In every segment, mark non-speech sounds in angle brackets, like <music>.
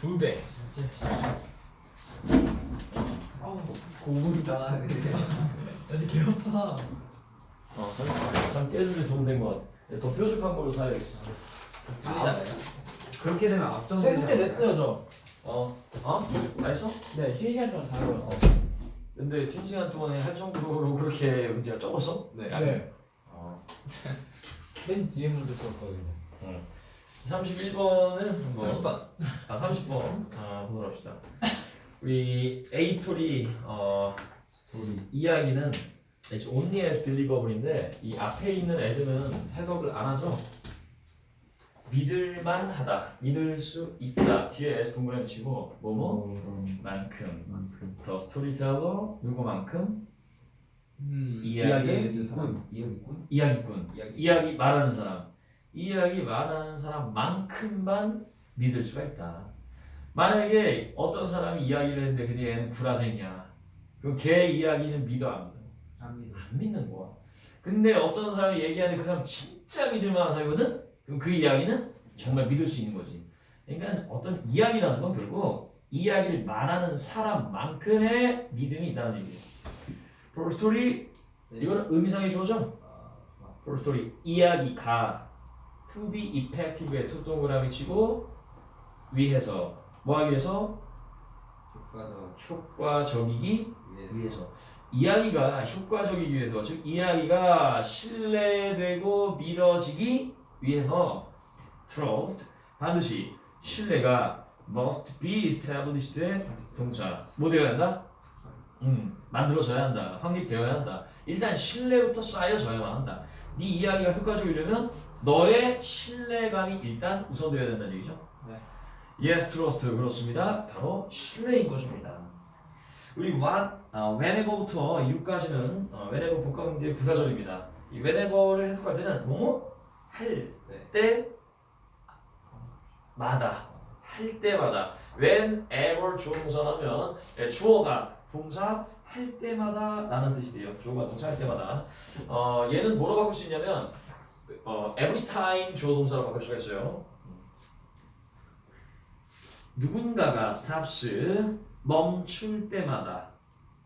두 배. 진짜 고문이다. 아직 개 아파. 어, 참, 참 깨주는 도움 된 것 같아. 더 뾰족한 걸로 사야겠어. 아, 그렇게 되면 세 압정되지 문제 않아요? 냈어요 저. 어, 어? 다 했어? 네 쉬는 시간 동안 다 해요. 근데 긴 시간 동안에 할 정도로 <laughs> 그렇게 문제가 적었어? 네. 네. 어. 맨 뒤에 문제 썼거든요. 31번은 뭐? 30번. 아, 30번. 아, 보도록 합시다. 우리 A 스토리 어, 이야기는 is only as believable인데 이 앞에 있는 as는 해석을 안 하죠. 믿을만 하다, 믿을 수 있다. 뒤에 s 동그라미 치고 뭐뭐 만큼. 더 스토리텔러 누구만큼 음, 이야기 해준 사람. 이야기꾼? 이야기꾼 이야기. 이야기 말하는 사람 이야기 말하는 사람만큼만 믿을 수가 있다. 만약에 어떤 사람이 이야기를 했는데 근데 얘는 구라쟁이야. 그럼 걔 이야기는 믿어 안 믿어? 압니다. 안 믿는 거야. 근데 어떤 사람이 얘기하는데 그 사람 진짜 믿을 만한 사람이거든? 그럼 그 이야기는 정말 믿을 수 있는 거지. 그러니까 어떤 이야기라는 건 결국 이야기를 말하는 사람만큼의 믿음이 있다는 얘기예요. 폴스토리 이거는 의미상의 조죠? 폴스토리 이야기가 to be effective에 투 동그라미 치고 위해서 뭐 하기 위해서? 효과적. 효과적이기 위해서. 위해서. 이야기가 효과적이기 위해서. 즉 이야기가 신뢰되고 믿어지기 위해서 trust 반드시 신뢰가 must be established. 동사. 뭐 되어야 한다? 음. 만들어져야 한다. 확립되어야 한다. 일단 신뢰부터 쌓여져야만 한다. 네 이야기가 효과적이려면 너의 신뢰감이 일단 우선되어야 된다는 얘기죠 네. yes trust 그렇습니다 바로 신뢰인 것입니다 우리 what, 어, whenever부터 6까지는 어, whenever 복합문제의 부사절입니다. 이 whenever를 해석할 때는 뭐뭐 할 네. 때마다 할 때마다 whenever 주어 동사라면 예, 주어가 동사 할 때마다 라는 뜻이 돼요. 주어가 동사 할 때마다 어, 얘는 뭐로 바꿀 수 있냐면 어, every time 주어 동사로 바꿀 수가 있어요. 누군가가 stops 멈출 때마다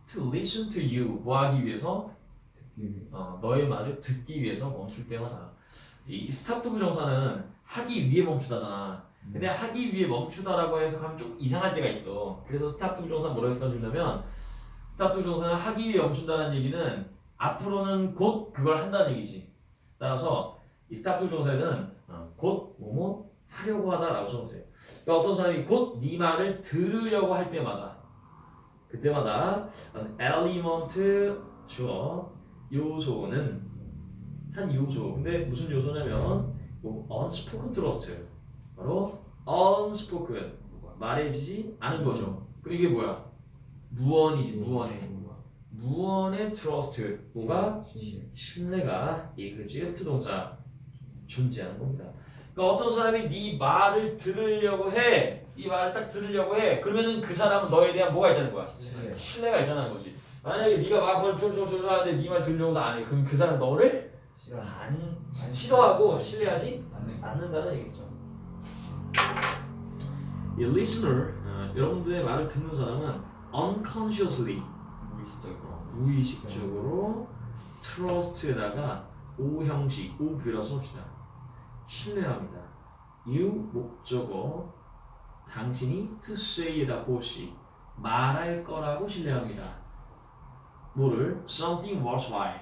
to listen to you 뭐 하기 위해서? 어, 너의 말을 듣기 위해서 멈출 때마다. 이 stop 부정사는 하기 위해 멈추다잖아. 근데 하기 위해 멈추다라고 해석하면 좀 이상할 때가 있어. 그래서 stop 부정사 뭐라고 해석해주냐면 stop 부정사는 하기 위해 멈춘다는 얘기는 앞으로는 곧 그걸 한다는 얘기지 따라서 이 stop 부정사에는 어, 곧 뭐뭐 하려고 하다라고 써보세요. 그러니까 어떤 사람이 곧 네 말을 들으려고 할 때마다 그때마다 element 주어 요소는 한 요소 근데 무슨 요소냐면 뭐 unspoken trust 바로 unspoken 말해지지 않은 거죠. 그 이게 뭐야? 무언이지 무언의 무언의 trust 뭐가 신뢰가 이그 jest 동사 존재하는 겁니다. 그러니까 어떤 사람이 네 말을 들으려고 해, 네 말을 딱 들으려고 해. 그러면은 그 사람은 너에 대한 뭐가 있다는 거야? 네. 신뢰가 있다는 거지. 만약에 네가 막 쫄쫄쫄쫄 하는데 네 말 들으려고도 안 해. 그럼 그 사람 너를 싫어. 안 싫어하고 신뢰하지 맞네. 않는다는 얘기죠. 이 listener, 어, 여러분들의 말을 듣는 사람은 unconsciously 무의식적으로. 무의식적으로 trust에다가 O 형식, O 뷰라 씁시다. 신뢰합니다. you 목적어 당신이 to say에다 보시 말할 거라고 신뢰합니다. 뭐를 something worthwhile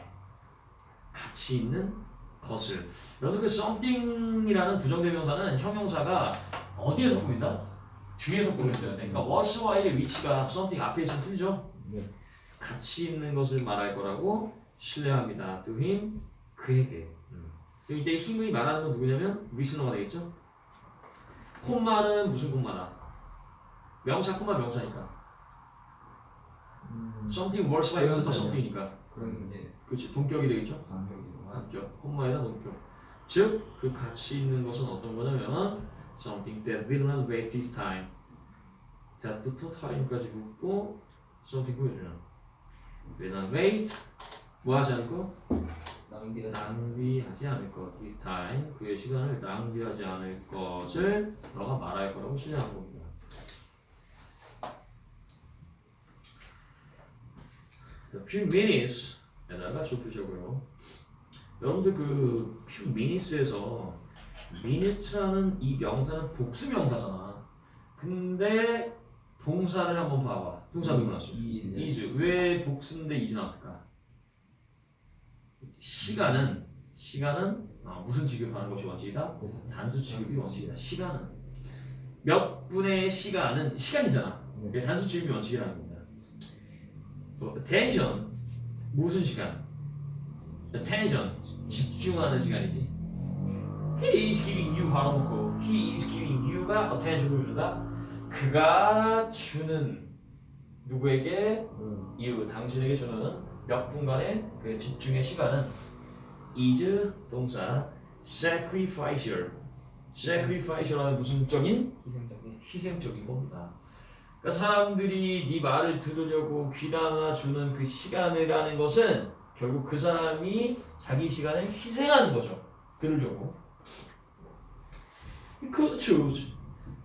가치 있는 것을 여러분 그 something이라는 부정대명사는 형용사가 어디에서 보인다? 뒤에서 보여줘야 돼. 그러니까 worthwhile의 위치가 something 앞에 있으면 틀리죠? 네. 가치 있는 것을 말할 거라고 신뢰합니다. to him 그에게. 음. 이때 힘이 말하는 건 누구냐면 리스너가 되겠죠? 콤마는 무슨 콤마다? 명사 콤마 명사니까. something worse by something이니까. 그런 이제 그렇지 동격이 되겠죠? 맞죠? 콤마에다 동격. 즉, 그 가치 있는 것은 어떤 거냐면 something that will not waste his time. that부터 time까지 붙고 something 보여주 왜냐면 waste 뭐 하지 않고 낭비 낭비하지 않을 것 this time 그의 시간을 낭비하지 않을 것을 너가 말할 거라고 신뢰한 겁니다. 자, few minutes 에다가 좁히자고요. 여러분들 그 few minutes에서 minutes라는 이 명사는 복수 명사잖아. 근데 동사를 한번 봐봐. 동사 누구 나왔어? is. 왜 복수인데 is 나왔을까? 시간은 시간은 어, 무슨 취급하는 것이 원칙이다? 단수 취급이 원칙이다. 시간은 몇 분의 시간은 시간이잖아. 네. 이게 단수 취급이 원칙이라는 겁니다. 또 attention 무슨 시간? attention 집중하는 시간이지. He is giving you 바라놓고 he is giving you가 attention을 준다. 그가 주는 누구에게 음. you 당신에게 주는 몇 분간의 그 집중의 시간은 is 동사 sacrificial sacrificial은 무슨 적인 희생적인. 희생적인 겁니다. 그러니까 사람들이 네 말을 들으려고 귀담아 주는 그 시간이라는 것은 결국 그 사람이 자기 시간을 희생하는 거죠. 들으려고. Could choose.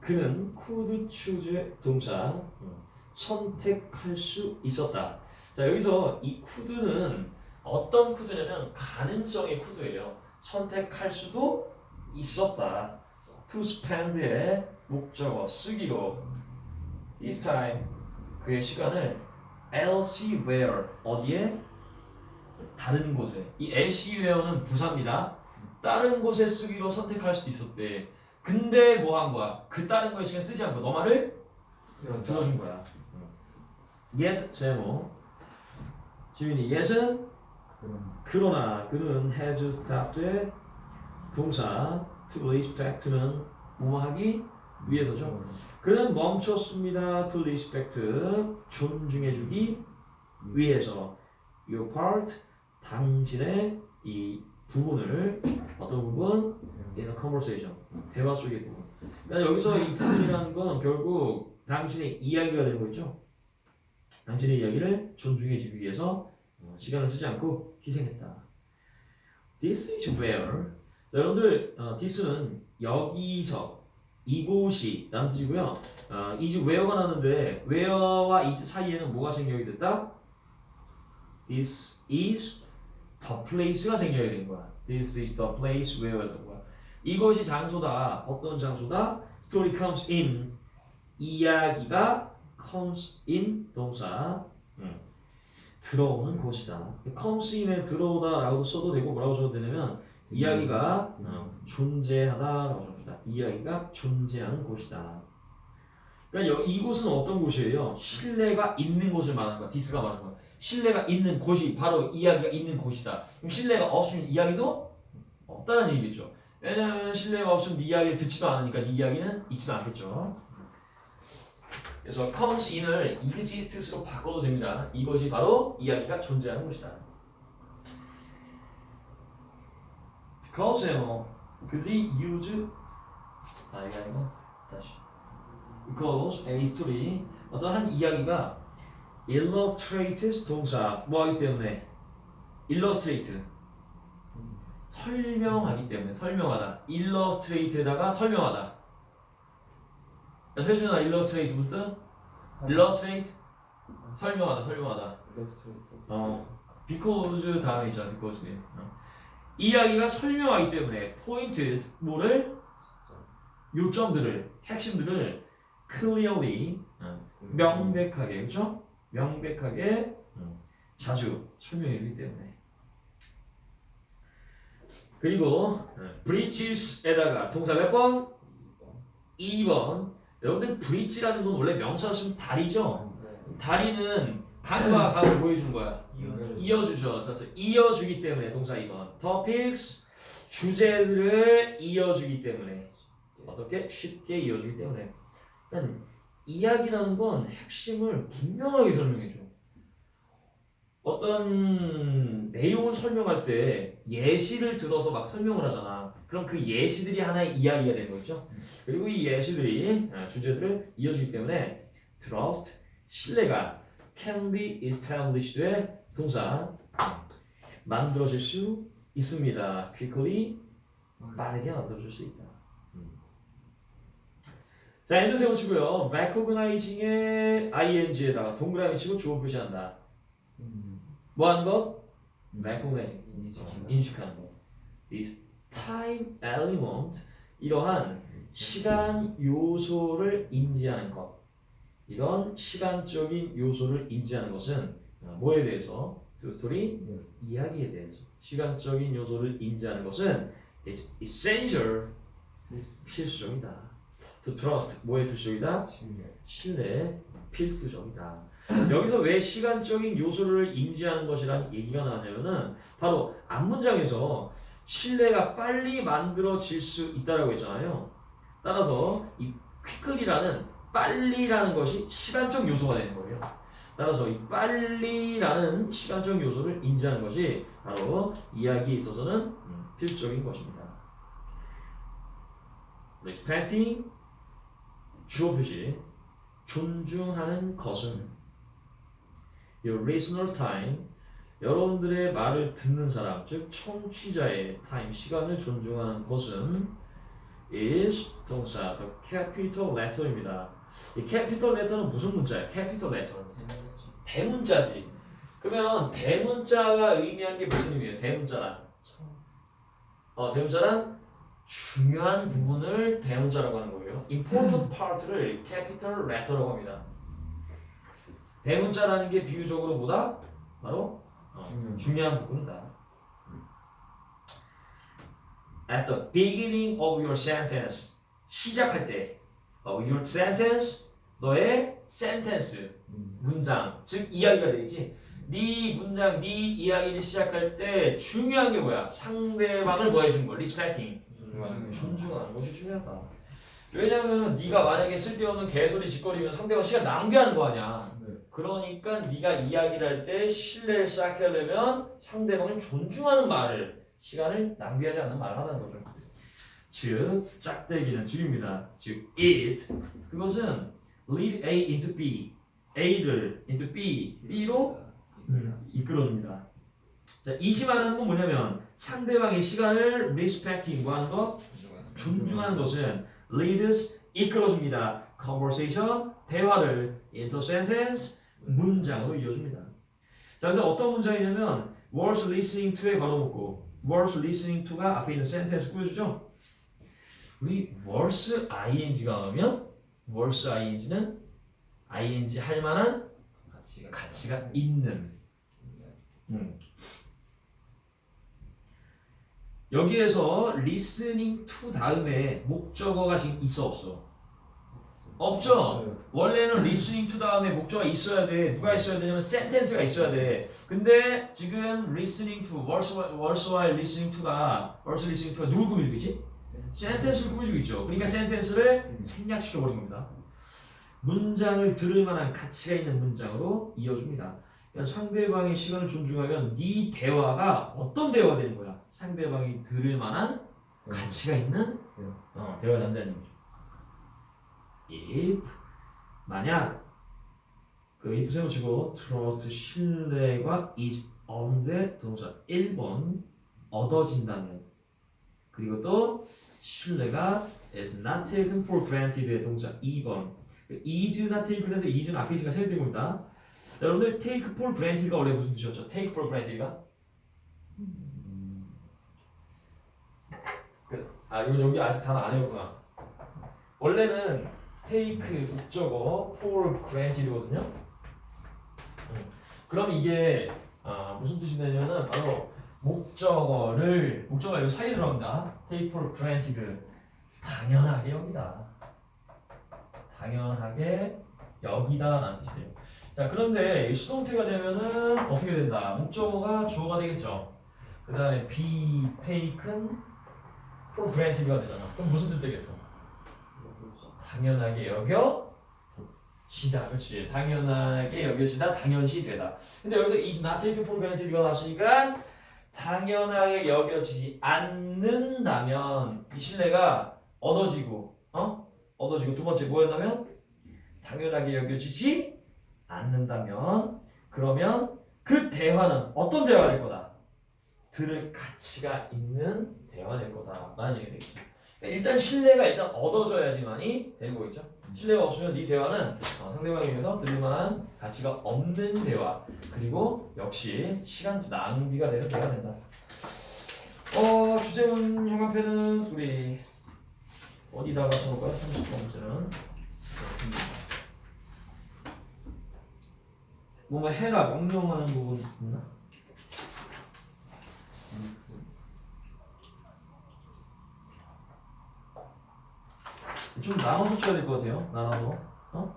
그는 could choose의 동사 어, 선택할 수 있었다. 자 여기서 이 could는 어떤 could냐면 가능성의 could예요. 선택할 수도 있었다. to spend의 목적어 쓰기로 his time 그의 시간을 elsewhere 어디에 다른 곳에 이 elsewhere는 부사입니다. 다른 곳에 쓰기로 선택할 수도 있었대. 근데 뭐 한 거야? 그 다른 거에 시간 쓰지 않고 너 말을 들어준 거야. yet 제목 지민이 yet은 그러나 그는 has stopped의 동사 to respect는 뭐하기 위해서죠. 그는 멈췄습니다. to respect 존중해주기 위해서 your part 당신의 이 부분을 어떤 부분 in a conversation 대화 속의 부분. 그러니까 여기서 이 부분이라는 건 결국 당신의 이야기가 되는 거죠. 당신의 이야기를 존중해주기 위해서 어, 시간을 쓰지 않고 희생했다. This is where 여러분들 어, this는 여기서 이곳이 라는 뜻이고요. 어, is where가 나는데 where와 is 사이에는 뭐가 생겨야 됐다? This is the place가 생겨야 되는 거야. This is the place 거야. 이것이 장소다. 어떤 장소다? Story comes in. 이야기가 comes in 동사. 음. 들어오는 곳이다. comes in에 들어오다라고 써도 되고 뭐라고 써도 되냐면 이야기가 어, 존재하다라고 합니다. 이야기가 존재하는 곳이다. 그러니까 여- 이곳은 어떤 곳이에요? 신뢰가 있는 곳을 말하는 거야. 디스가 말하는 거야. 신뢰가 있는 곳이 바로 이야기가 있는 곳이다. 그럼 신뢰가 없으면 이야기도 없다는 얘기겠죠. 왜냐하면 신뢰가 없으면 네 이야기를 듣지도 않으니까 네 이야기는 있지도 않겠죠. 그래서 comes in을 exists로 바꿔도 됩니다. 이것이 바로 이야기가 존재하는 곳이다. because 뭐 그들이 use 아 이게 아니고? 다시. because a story. 어떤 한 이야기가 illustrates 동사 뭐 하기 때문에? illustrate 설명하기 때문에 설명하다. illustrate에다가 설명하다. 야 세준아 illustrate 무슨 illustrate? 설명하다 설명하다. 어 because 다음에 있잖아 because 어. 이야기가 설명하기 때문에 포인트 뭐를 요점들을 핵심들을 clearly 어, 명백하게 그렇죠? 명백하게 어, 자주 설명해 주기 때문에 그리고 어, breaches에다가 동사 몇 번? 2번 여러분들 breach라는 건 원래 명사로 쓰면 다리죠? 다리는 강과 강을 <laughs> 보여주는 거야 이어주죠. 그래서 이어주기 때문에 동사 2번. topics 주제들을 이어주기 때문에 어떻게 쉽게 이어주기 때문에. 일단 이야기라는 건 핵심을 분명하게 설명해줘. 어떤 내용을 설명할 때 예시를 들어서 막 설명을 하잖아. 그럼 그 예시들이 하나의 이야기가 되는 거죠. 그리고 이 예시들이 아, 주제들을 이어주기 때문에 trust 신뢰가 can be established의 동사 만들어질 수 있습니다. quickly 빠르게 만들어질 수 있다. 음. 자 엔드 세워치고요. recognizing의 ing에다가 동그라미 치고 주어 표시한다. 음. 뭐 하는 것? Recognize 인식하는 인식하는 것. This time element 이러한 시간 요소를 인지하는 것. 이런 시간적인 요소를 인지하는 것은 어, 뭐에 대해서? 두 스토리 이야기에 대해서 시간적인 요소를 인지하는 것은 is essential 필수적이다. To trust 뭐의 필수적이다? 신뢰 필수적이다. 여기서 왜 시간적인 요소를 인지하는 것이라는 얘기가 나왔냐면은 바로 앞문장에서 신뢰가 빨리 만들어질 수 있다라고 했잖아요. 따라서 이 quickly라는 빨리라는 것이 시간적 요소가 되는 거예요. 따라서 이 빨리라는 시간적 요소를 인지하는 것이 바로 이야기에 있어서는 음, 필수적인 것입니다. respecting 주어 표시 존중하는 것은 your listener time 여러분들의 말을 듣는 사람 즉 청취자의 타임 시간을 존중하는 것은 is 동사 the capital letter입니다. 이 capital letter는 무슨 문자예요? capital letter는 대문자지. 그러면 대문자가 의미하는 게 무슨 의미예요? 대문자란 어 대문자란 중요한 부분을 대문자라고 하는 거예요. important part를 capital letter라고 합니다. 대문자라는 게 비유적으로 뭐다? 바로 어, 중요한 중요한 부분이다. At the beginning of your sentence 시작할 때 of your sentence 너의 sentence 문장 즉 이야기가 되겠지. 네 문장, 네 이야기를 시작할 때 중요한 게 뭐야? 상대방을 뭐 해주는 거? respecting 존중하는 것이 중요하다. 왜냐면 네가 만약에 쓸데없는 개소리 짓거리면 상대방 시간 낭비하는 거 아니야. 네. 그러니까 네가 이야기를 할 때 신뢰를 쌓으려면 상대방을 존중하는 말을 시간을 낭비하지 않는 말을 하는 거죠. 즉 짝대기는 즉입니다. 즉 it 그것은 lead A into B A를 into B B로 음, 이끌어줍니다. 자, 이시 말하는 건 뭐냐면 상대방의 시간을 respecting 하는 것, 존중하는 것은 leads 이끌어줍니다. conversation 대화를 into sentence 문장으로 이어줍니다. 자, 근데 어떤 문장이냐면 was listening to에 걸어놓고 was listening to가 앞에 있는 sentence 꾸며주죠. 우리 was ing가 나오면 was ing는 ing 할 만한 가치가 가치가 있는 음. 여기에서 listening to 다음에 목적어가 지금 있어 없어? 없죠. 원래는 listening to 다음에 목적어가 있어야 돼. 누가 있어야 되냐면 sentence가 있어야 돼. 근데 지금 listening to, was while listening to가 was listening to가 누굴 꾸며주고 있지? sentence를 꾸며주고 있죠. 그러니까 sentence를 생략시켜 버린 겁니다. 문장을 들을 만한 가치가 있는 문장으로 이어줍니다. 그러니까 상대방의 시간을 존중하면 네 대화가 어떤 대화가 되는 거야? 상대방이 들을 만한 가치가 있는 네. 어, 대화가 된다는 거죠. if 만약 그 if 세워치고 trust 신뢰가 is earned 동사 1번 얻어진다면 그리고 또 신뢰가 is not taken for granted의 동사 2번 그 is not taken에서 is는 앞에 있으니까 세워진 겁니다. 자, 여러분들 take for granted가 원래 무슨 뜻이었죠? take for granted가 아 이거 여기 아직 다안 해봤구나. 원래는 take 목적어 for granted거든요. 음. 그럼 이게 아, 무슨 뜻이 되냐면은 바로 목적어를 목적어가 여기 사이에 들어갑니다. take for granted 당연하게 여기다. 당연하게 여기다라는 뜻이에요. 자 그런데 이 수동태가 되면은 어떻게 된다? 목적어가 주어가 되겠죠. 그 다음에 be taken for granted가 되잖아. 그럼 무슨 뜻 되겠어? 당연하게 여겨지다. 그렇지. 당연하게 여겨지다. 당연시 되다. 근데 여기서 is not taken for granted가 나왔으니까 당연하게 여겨지지 않는다면 이 신뢰가 얻어지고 어? 얻어지고 두 번째 뭐였냐면 당연하게 여겨지지 않는다면 그러면 그 대화는 어떤 대화가 될 거다? 들을 가치가 있는 대화가 될 거다라는 얘기 되겠죠. 일단 신뢰가 일단 얻어져야지만이 되는 거겠죠. 신뢰가 없으면 이 대화는 어, 상대방에 의해서 들을 만한 가치가 없는 대화 그리고 역시 시간 낭비가 되는 대화가 된다. 어 주제문 형광펜은 우리 어디다가 써볼까요? 30번째는 뭔가 해가 명령하는 부분 있나? 좀 나눠서 쳐야 될 것 같아요. 나눠서. 어?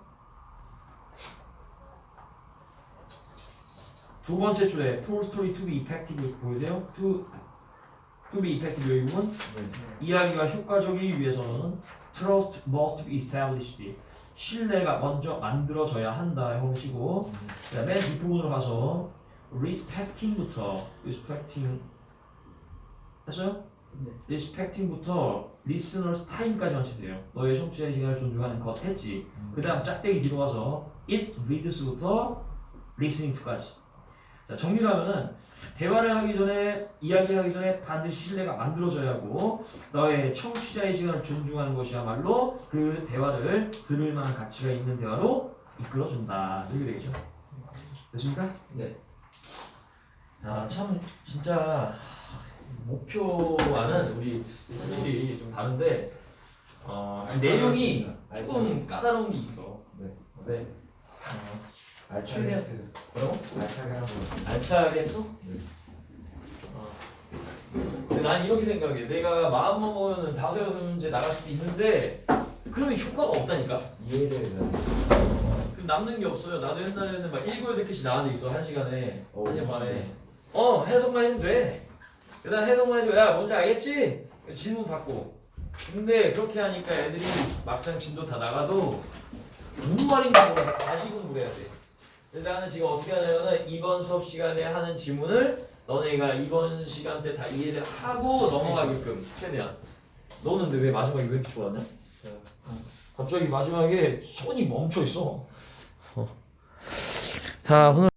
두 번째 줄에 told story to be effective 보이세요? to to be effective 이 부분 이야기가 효과적이기 위해서는 trust must be established 신뢰가 먼저 만들어져야 한다 형식이고 그다음에 뒷부분으로 가서 respecting부터 respecting 했어요? 네. respecting부터 listeners time까지만 치세요. 너의 청취자의 시간을 존중하는 것 했지. 그 다음 짝대기 뒤로 가서 it reads부터 listening to까지. 자 정리를 하면은 대화를 하기 전에 이야기를 하기 전에 반드시 신뢰가 만들어져야 하고 너의 청취자의 시간을 존중하는 것이야말로 그 대화를 들을 만한 가치가 있는 대화로 이끌어준다. 이렇게 되겠죠. 됐습니까? 네. 아, 참 진짜 목표와는 우리 현실이 좀 다른데 어, 내용이 조금 까다로운 게 있어. 네. 네. 어, 알차게 최대한- 했어요. 뭐라고? 알차게 하고. 알차게 했어? 네. 어. 근데 난 이렇게 생각해. 내가 마음 먹으면 다섯 여섯 문제 나갈 수도 있는데 그러면 효과가 없다니까. 이해를 해야 그럼 남는 게 없어요. 나도 옛날에는 막 일곱 여덟 개씩 나간 적 있어 한 시간에 어, 한 시간 만에. 어 해석만 해도 돼. 그다음 해석만 해줘. 야 뭔지 알겠지? 질문 받고. 근데 그렇게 하니까 애들이 막상 진도 다 나가도 무슨 말인지 몰라. 다시 공부해야 돼. 그래서 나는 지금 어떻게 하냐면은 이번 수업 시간에 하는 질문을 너네가 이번 시간 때 다 이해를 하고 넘어가게끔 최대한. 너는 근데 왜 마지막에 왜 이렇게 좋았냐? 갑자기 마지막에 손이 멈춰 있어. 자 오늘.